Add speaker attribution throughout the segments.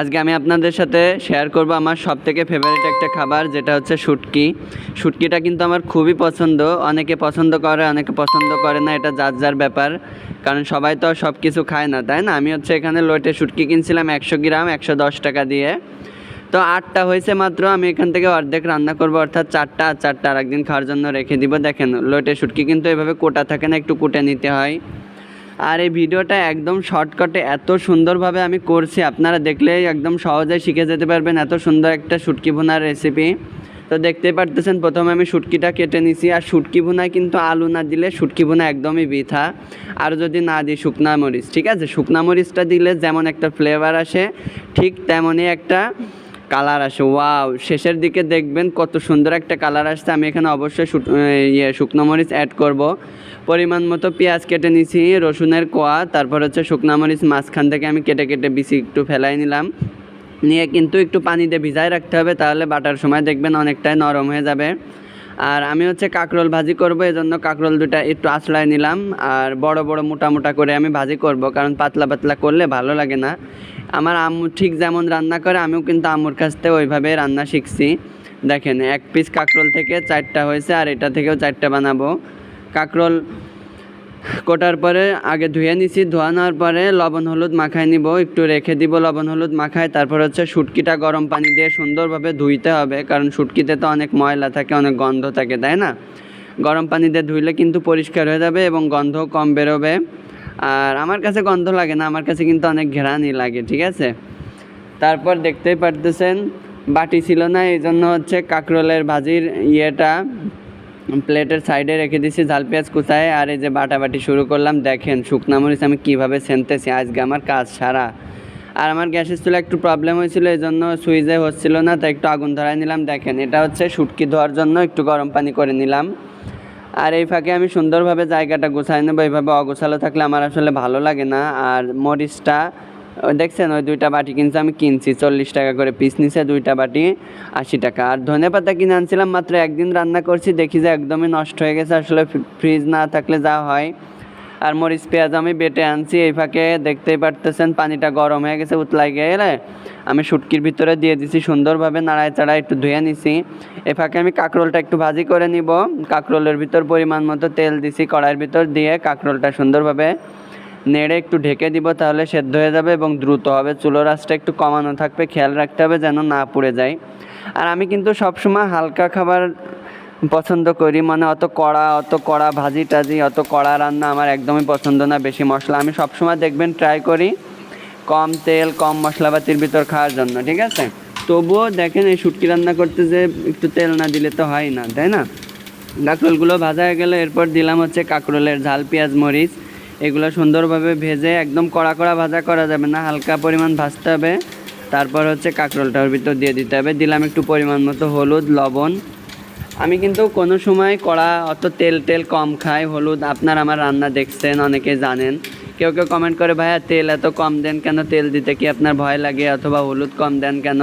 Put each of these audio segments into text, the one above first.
Speaker 1: আজকে আমি আপনাদের সাথে শেয়ার করব আমার সব থেকে ফেভারিট একটা খাবার, যেটা হচ্ছে শুটকি। শুটকিটা কিন্তু আমার খুবই পছন্দ। অনেকে পছন্দ করে, অনেকে পছন্দ করে না, এটা যার যার ব্যাপার। কারণ সবাই তো সব কিছু খায় না, তাই না? আমি হচ্ছে এখানে লোটে শুটকি কিনছিলাম একশো গ্রাম, একশো দশ টাকা দিয়ে। তো আটটা হয়েছে মাত্র, আমি এখান থেকে অর্ধেক রান্না করব, অর্থাৎ চারটা আর চারটা আর একদিন খাওয়ার জন্য রেখে দিব। দেখেন, লোটে শুটকি কিন্তু এভাবে কোটা থাকে না, একটু কুটে নিতে হয়। আর এই ভিডিওটা একদম শর্টকাটে এত সুন্দরভাবে আমি করছি, আপনারা দেখলেই একদম সহজে শিখে যেতে পারবেন এত সুন্দর একটা শুটকি ভুনার রেসিপি তো দেখতেই পারতেছেন, প্রথমে আমি শুটকিটা কেটে নিছি, আর শুটকি ভুনায় কিন্তু আলু না দিলে শুটকি ভুনা একদমই বৃথা। আর যদি না দিই শুকনা মরিচ, ঠিক আছে? শুকনা মরিচটা দিলে যেমন একটা ফ্লেভার আসে, ঠিক তেমনই একটা কালার আসে। ওয়াও, শেষের দিকে দেখবেন কত সুন্দর একটা কালার আসছে। আমি এখানে অবশ্যই ইয়ে শুকনো মরিচ অ্যাড করব। পরিমাণ মতো পেঁয়াজ কেটে নিছি, রসুনের কোয়া, তারপর হচ্ছে শুকনো মরিচ মাঝখান থেকে আমি কেটে কেটে বিচি একটু ফেলাই নিলাম। নিয়ে কিন্তু একটু পানিতে ভিজায় রাখতে হবে, তাহলে বাটার সময় দেখবেন অনেকটাই নরম হয়ে যাবে। আর আমি হচ্ছে কাঁকরোল ভাজি করব জন্য কাঁকরোল দুটা একটু আঁচড়ায় নিলাম। আর বড় বড় মোটা মোটা করে আমি ভাজি করব, কারণ পাতলা পাতলা করলে ভালো লাগে না। আমার আম্মু ঠিক যেমন রান্না করে, আমিও কিন্তু আম্মুর কাছ থেকে ওইভাবে রান্না শিখছি। দেখেন, এক পিস কাঁকরোল থেকে চারটা হয়েছে, আর এটা থেকেও চারটা বানাবো। কাঁকরোল কোটার পরে আগে ধুয়ে নিছি ধোয়ানোর পরে লবণ হলুদ মাখায় নিব, একটু রেখে দিব লবণ হলুদ মাখায়, তারপর হচ্ছে শুটকিটা গরম পানি দিয়ে সুন্দরভাবে ধুইতে হবে, কারণ শুটকিতে তো অনেক ময়লা থাকে, অনেক গন্ধ থাকে, তাই না? গরম পানি দিয়ে ধুইলে কিন্তু পরিষ্কার হয়ে যাবে এবং গন্ধ কম বেরোবে। আর আমার কাছে গন্ধ লাগে না, আমার কাছে কিন্তু অনেক ঘেরানি লাগে, ঠিক আছে? তারপর দেখতেই পারতেছেন, বাটি ছিল না এই জন্য হচ্ছে কাঁকরোলের ভাজির ইয়েটা প্লেটের সাইডে রেখে দিয়েছি ঝাল পেঁয়াজ কুচায়, আর এই যে বাটাবাটি শুরু করলাম, দেখেন শুকনা মরিচ আমি কীভাবে সেনতেছি, আজকে আমার কাজ সারা। আর আমার গ্যাসের চুলা একটু প্রবলেম হয়েছিল এই জন্য সুইচে হচ্ছিল না, তাই একটু আগুন ধরাই নিলাম, দেখেন, এটা হচ্ছে শুটকি ধোয়ার জন্য একটু গরম পানি করে নিলাম। আর এই ফাঁকে আমি সুন্দরভাবে জায়গাটা গুছাই নেব, এইভাবে অগোছালো থাকলে আমার আসলে ভালো লাগে না, আর মরিচটা দেখছেন, ওই দুইটা বাটি কিনছে, আমি কিনছি। চল্লিশ টাকা করে পিস নিছে, দুইটা বাটি আশি টাকা। আর ধনে পাতা কিনে আনছিলাম, মাত্র একদিন রান্না করছি, দেখি যে একদমই নষ্ট হয়ে গেছে, আসলে ফ্রিজ না থাকলে যা হয়। আর মরিচ, পেঁয়াজ আমি বেটে আনছি, এই ফাঁকে দেখতেই পারতেছেন, পানিটা গরম হয়ে গেছে, উতলাই গেলে আমি শুটকির ভিতরে দিয়ে দিছি, সুন্দরভাবে নাড়ায় চাড়ায় একটু ধুয়ে নিছি। এ ফাঁকে আমি কাঁকরোলটা একটু ভাজি করে নিব। কাঁকরোলের ভিতর পরিমাণ মতো তেল দিছি, কড়াইয়ের ভিতর দিয়ে কাঁকরোলটা সুন্দরভাবে নেড়ে একটু ঢেকে দিব, তাহলে সেদ্ধ হয়ে যাবে এবং দ্রুত হবে। চুলোর আঁচটা একটু কমানো থাকবে, খেয়াল রাখতে হবে যেন না পুড়ে যায়। আর আমি কিন্তু সবসময় হালকা খাবার পছন্দ করি মানে অত কড়া অত কড়া ভাজি টাজি, অত কড়া রান্না আমার একদমই পছন্দ না বেশি মশলা। আমি সবসময় দেখবেন ট্রাই করি কম তেল, কম মশলাপাতির ভিতর খাওয়ার জন্য, ঠিক আছে? তবুও দেখেন এই শুটকি রান্না করতে যে একটু তেল না দিলে তো হয় না, তাই না? কাঁকরোলগুলো ভাজা হয়ে গেলে এরপর দিলাম হচ্ছে কাঁকরোলের ঝাল, পেঁয়াজ, মরিচ। এগুলো সুন্দরভাবে ভেজে একদম কড়া কড়া ভাজা করা যাবে না, হালকা পরিমাণ ভাজতে হবে। তারপর হচ্ছে কাঁকরোলটার ভিতর দিয়ে দিতে হবে। দিলাম একটু পরিমাণ মতো হলুদ, লবণ। আমি কিন্তু কোনো সময় কড়া অত তেল টেল কম খাই। হলুদ আপনার আমার রান্না দেখছেন, অনেকে জানেন। কেউ কেউ কমেন্ট করে, ভাইয়া তেল এত কম দেন কেন? তেল দিতে কি আপনার ভয় লাগে? অথবা হলুদ কম দেন কেন?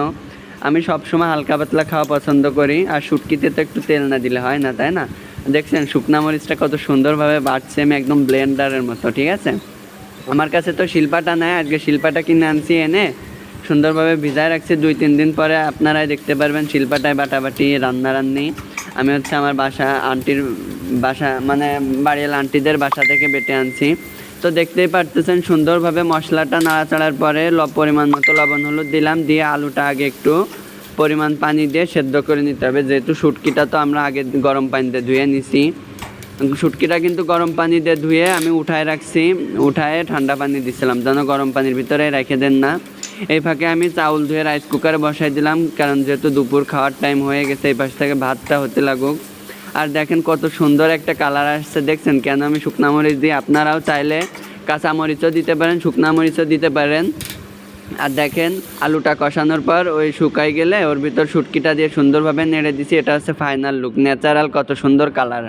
Speaker 1: আমি সবসময় হালকা পাতলা খাওয়া পছন্দ করি। আর শুটকিতে তো একটু তেল না দিলে হয় না, তাই না? দেখছেন, শুকনা মরিচটা কত সুন্দরভাবে বাড়ছে, আমি একদম ব্লেন্ডারের মতো, ঠিক আছে? আমার কাছে তো শিল্পাটা নেয় আজকে শিল্পাটা কিনে আনছি এনে, সুন্দরভাবে ভিজায় রাখছি। দুই, তিন দিন পরে আপনারাই দেখতে পারবেন শিল্পাটায় বাটাবাটি রান্না রান্নি আমি হচ্ছে আমার বাসা, আন্টির বাসা মানে বাড়িয়াল আন্টিদের বাসা থেকে বেটে আনছি। তো দেখতেই পারতেছেন, সুন্দরভাবে মশলাটা নাড়াচাড়ার পরে ল, পরিমাণ মতো লবণ, হলুদ দিলাম, দিয়ে আলুটা আগে একটু পরিমাণ পানি দিয়ে সেদ্ধ করে নিতে হবে। যেহেতু শুটকিটা তো আমরা আগে গরম পানিতে ধুয়ে নিছি। শুটকিটা কিন্তু গরম পানি দিয়ে ধুয়ে আমি উঠায় রাখছি। উঠায় ঠান্ডা পানি দিছিলাম, যেন গরম পানির ভিতরে রেখে দেন না। এই ফাঁকে আমি চাউল ধুয়ে রাইস কুকারে বসাই দিলাম, কারণ যেহেতু দুপুর খাওয়ার টাইম হয়ে গেছে, এই পাশ থেকে ভাতটা হতে লাগুক। আর দেখেন কত সুন্দর একটা কালার আসছে, দেখছেন? কেন আমি শুকনা মরিচ দিই? আপনারাও চাইলে কাঁচা মরিচও দিতে পারেন, শুকনা মরিচও দিতে পারেন। আর দেখেন, আলুটা কষানোর পর ওই শুকাই গেলে ওর ভিতর শুটকিটা দিয়ে সুন্দরভাবে নেড়ে দিছি। এটা হচ্ছে ফাইনাল লুক ন্যাচারাল কত সুন্দর কালার